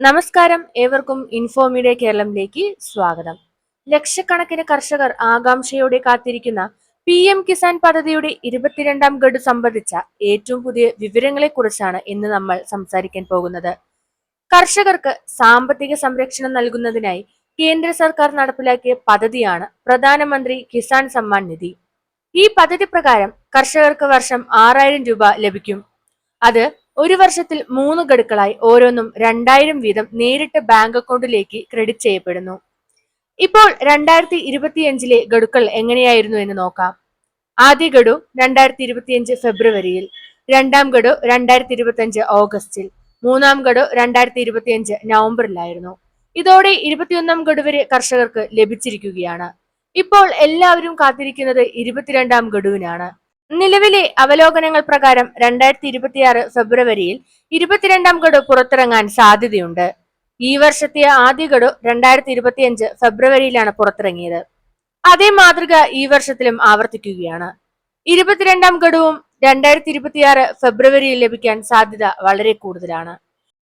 നമസ്കാരം. ഏവർക്കും ഇൻഫോമീഡിയ കേരളത്തിലേക്ക് സ്വാഗതം. ലക്ഷക്കണക്കിന് കർഷകർ ആകാംക്ഷയോടെ കാത്തിരിക്കുന്ന പി എം കിസാൻ പദ്ധതിയുടെ ഇരുപത്തിരണ്ടാം ഗഡു സംബന്ധിച്ച ഏറ്റവും പുതിയ വിവരങ്ങളെക്കുറിച്ചാണ് ഇന്ന് നമ്മൾ സംസാരിക്കാൻ പോകുന്നത്. കർഷകർക്ക് സാമ്പത്തിക സംരക്ഷണം നൽകുന്നതിനായി കേന്ദ്ര സർക്കാർ നടപ്പിലാക്കിയ പദ്ധതിയാണ് പ്രധാനമന്ത്രി കിസാൻ സമ്മാൻ നിധി. ഈ പദ്ധതി പ്രകാരം കർഷകർക്ക് വർഷം ആറായിരം രൂപ ലഭിക്കും. അത് ഒരു വർഷത്തിൽ മൂന്ന് ഗഡുക്കളായി ഓരോന്നും രണ്ടായിരം വീതം നേരിട്ട് ബാങ്ക് അക്കൗണ്ടിലേക്ക് ക്രെഡിറ്റ് ചെയ്യപ്പെടുന്നു. ഇപ്പോൾ രണ്ടായിരത്തി ഇരുപത്തിയഞ്ചിലെ ഗഡുക്കൾ എങ്ങനെയായിരുന്നു എന്ന് നോക്കാം. ആദ്യ ഗഡു രണ്ടായിരത്തി ഇരുപത്തിയഞ്ച് ഫെബ്രുവരിയിൽ രണ്ടാം ഗഡു രണ്ടായിരത്തി ഇരുപത്തിയഞ്ച് ഓഗസ്റ്റിൽ മൂന്നാം ഗഡു രണ്ടായിരത്തി ഇരുപത്തിയഞ്ച് നവംബറിലായിരുന്നു. ഇതോടെ ഇരുപത്തിയൊന്നാം ഗഡു വരെ കർഷകർക്ക് ലഭിച്ചിരിക്കുകയാണ്. ഇപ്പോൾ എല്ലാവരും കാത്തിരിക്കുന്നത് ഇരുപത്തിരണ്ടാം ഗഡുവിനാണ്. നിലവിലെ അവലോകനങ്ങൾ പ്രകാരം രണ്ടായിരത്തി ഇരുപത്തിയാറ് ഫെബ്രുവരിയിൽ ഇരുപത്തിരണ്ടാം ഗഡു പുറത്തിറങ്ങാൻ സാധ്യതയുണ്ട്. ഈ വർഷത്തെ ആദ്യ ഗഡു രണ്ടായിരത്തി ഇരുപത്തിയഞ്ച് ഫെബ്രുവരിയിലാണ് പുറത്തിറങ്ങിയത്. അതേ മാതൃക ഈ വർഷത്തിലും ആവർത്തിക്കുകയാണ്. ഇരുപത്തിരണ്ടാം ഗഡുവും രണ്ടായിരത്തി ഇരുപത്തിയാറ് ഫെബ്രുവരിയിൽ ലഭിക്കാൻ സാധ്യത വളരെ കൂടുതലാണ്.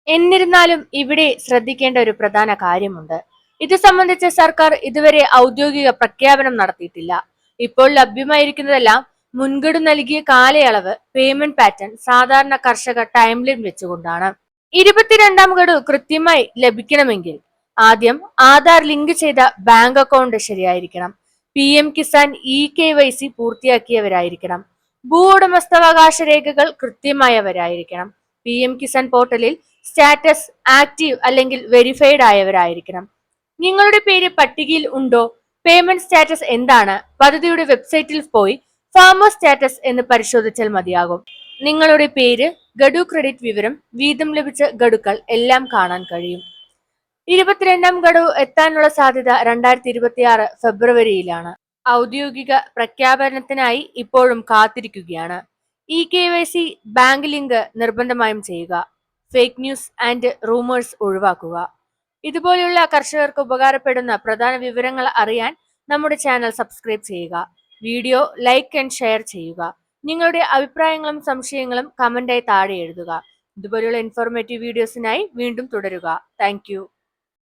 എന്നിരുന്നാലും ഇവിടെ ശ്രദ്ധിക്കേണ്ട ഒരു പ്രധാന കാര്യമുണ്ട്. ഇത് സംബന്ധിച്ച് സർക്കാർ ഇതുവരെ ഔദ്യോഗിക പ്രഖ്യാപനം നടത്തിയിട്ടില്ല. ഇപ്പോൾ ലഭ്യമായിരിക്കുന്നതെല്ലാം മുൻഗണു നൽകിയ കാലയളവ് പേയ്മെന്റ് പാറ്റേൺ സാധാരണ കർഷക ടൈം ലൈൻ വെച്ചുകൊണ്ടാണ്. ഇരുപത്തിരണ്ടാം ഗഡു കൃത്യമായി ലഭിക്കണമെങ്കിൽ ആദ്യം ആധാർ ലിങ്ക് ചെയ്ത ബാങ്ക് അക്കൗണ്ട് ശരിയായിരിക്കണം. P M Kisan E K Y C പൂർത്തിയാക്കിയവരായിരിക്കണം. ഭൂ ഉടമസ്ഥാവകാശ രേഖകൾ കൃത്യമായവരായിരിക്കണം. പി എം കിസാൻ പോർട്ടലിൽ സ്റ്റാറ്റസ് ആക്റ്റീവ് അല്ലെങ്കിൽ വെരിഫൈഡ് ആയവരായിരിക്കണം. നിങ്ങളുടെ പേര് പട്ടികയിൽ ഉണ്ടോ? പേയ്മെന്റ് സ്റ്റാറ്റസ് എന്താണ്? പദ്ധതിയുടെ വെബ്സൈറ്റിൽ പോയി ഫാമർ സ്റ്റാറ്റസ് എന്ന് പരിശോധിച്ചാൽ മതിയാകും. നിങ്ങളുടെ പേര് ഗഡു ക്രെഡിറ്റ് വിവരം വീതം ലഭിച്ച ഗഡുക്കൾ എല്ലാം കാണാൻ കഴിയും. ഇരുപത്തിരണ്ടാം ഗഡു എത്താനുള്ള സാധ്യത രണ്ടായിരത്തി ഇരുപത്തിയാറ് ഫെബ്രുവരിയിലാണ്. ഔദ്യോഗിക പ്രഖ്യാപനത്തിനായി ഇപ്പോഴും കാത്തിരിക്കുകയാണ്. E K Y C bank link നിർബന്ധമായും ചെയ്യുക. ഫേക്ക് ന്യൂസ് ആൻഡ് റൂമേഴ്സ് ഒഴിവാക്കുക. ഇതുപോലെയുള്ള കർഷകർക്ക് ഉപകാരപ്പെടുന്ന പ്രധാന വിവരങ്ങൾ അറിയാൻ നമ്മുടെ ചാനൽ സബ്സ്ക്രൈബ് ചെയ്യുക. വീഡിയോ ലൈക്ക് ആൻഡ് ഷെയർ ചെയ്യുക. നിങ്ങളുടെ അഭിപ്രായങ്ങളും സംശയങ്ങളും കമന്റായി താഴെ എഴുതുക. ഇതുപോലെയുള്ള ഇൻഫോർമേറ്റീവ് വീഡിയോസിനായി വീണ്ടും തുടരുക. താങ്ക്